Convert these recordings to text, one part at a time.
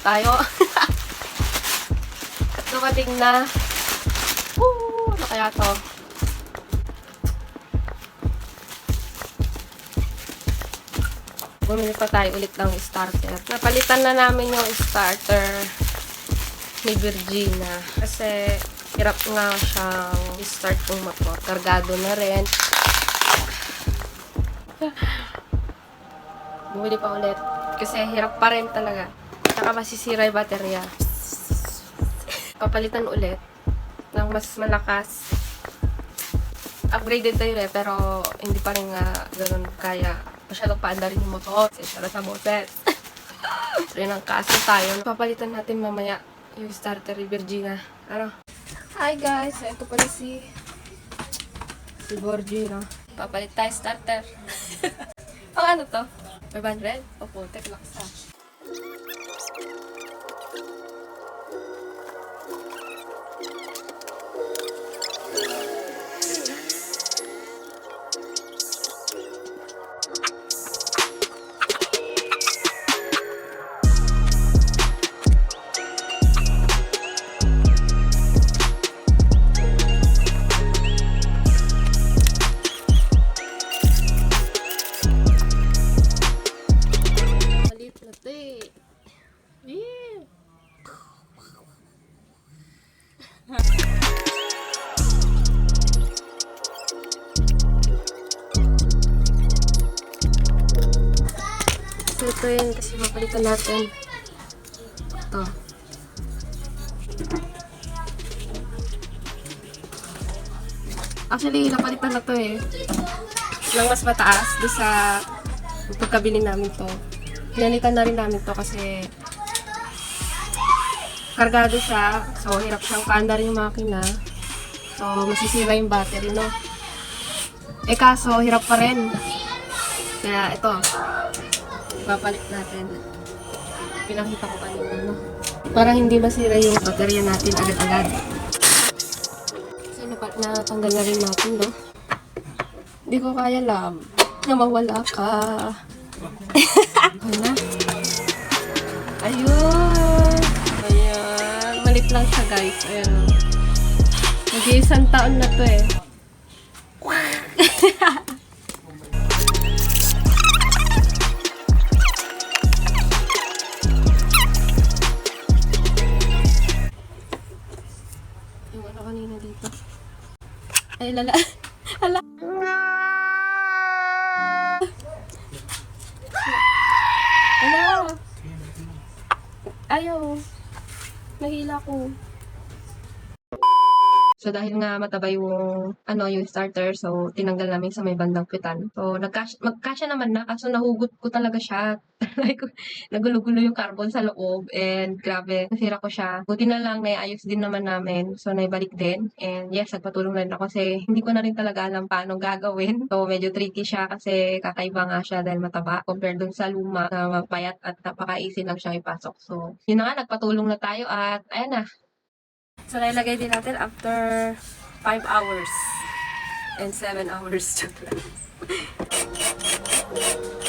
tayo. At dumating na. Woo! Ano kaya to? Bumili pa tayo ulit ng starter. Napalitan na namin yung starter ni Virginia. Kasi hirap nga siyang i-start yung motor. Kargado na rin. Bumili pa ulit. Kasi hirap pa rin talaga. Saka masisira yung baterya. Papalitan ulit ng mas malakas. Upgraded tayo eh, pero hindi pa rin nga ganun kaya. Masyadong paanda rin yung motor. Sensya sa boses. Rin ang kaso tayo. Papalitan natin mamaya yung starter ni Virginia. Ano? Hi guys! Ito pala si si Virginia. Papalit tayo starter. Ang ano to? 500? O putek, lakas Ito yun kasi mapalitan natin. Ito. Actually, napalitan na to eh. Lang mas mataas doon sa pagkabili namin to. Pinalitan na rin namin to kasi kargado siya. So, hirap siyang paandar yung makina. So, masisira yung battery, no? Eh, kaso, hirap pa rin. Kaya, ito. Ipapalit natin. Pinakita ko kanina, no? Para hindi masira yung baterya natin agad-agad. Napa- natanggal na rin natin, no? Hindi ko kaya lang na mawala ka. Ayun na. Ayun. Ayan. Malit lang siya, guys. Ayan. o. Mag-iisang taon na to eh. Ay, lala. Hala. Ano? Ayaw. Nahila ko. So dahil nga mataba yung ano yung starter, so tinanggal namin sa may bandang pitan. So nagkasya, magkasya naman na kaso nahugot ko talaga siya. like, nagulo-gulo yung carbon sa loob and grabe, nasira ko siya. Buti na lang naiayos din naman namin. So naibalik din. And yes, nagpatulong na rin ako kasi hindi ko na rin talaga alam paano gagawin. So medyo tricky siya kasi kakaiba nga siya dahil mataba compared dun sa luma na mapayat at napaka-easy lang siyang ipasok. So yun na nga, nagpatulong na tayo at ayan na, So, nailagay din natin after 5 hours and 7 hours.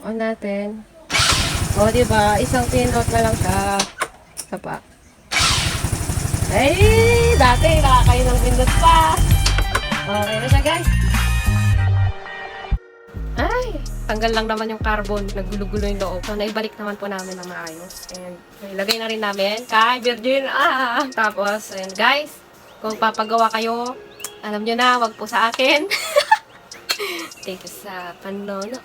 On natin. O, di ba? Isang pindot na lang siya. Isa pa. Ay, dati nakakain ng pindot pa. Okay na siya, guys. Ay, tanggal lang naman yung carbon. Nagulo-gulo yung loob. So, naibalik naman po namin na maayos. And, ilagay na rin namin kay Virgin. Ah! Tapos, ayan, guys. Kung papagawa kayo, alam nyo na, wag po sa akin. Thank you sa panonood.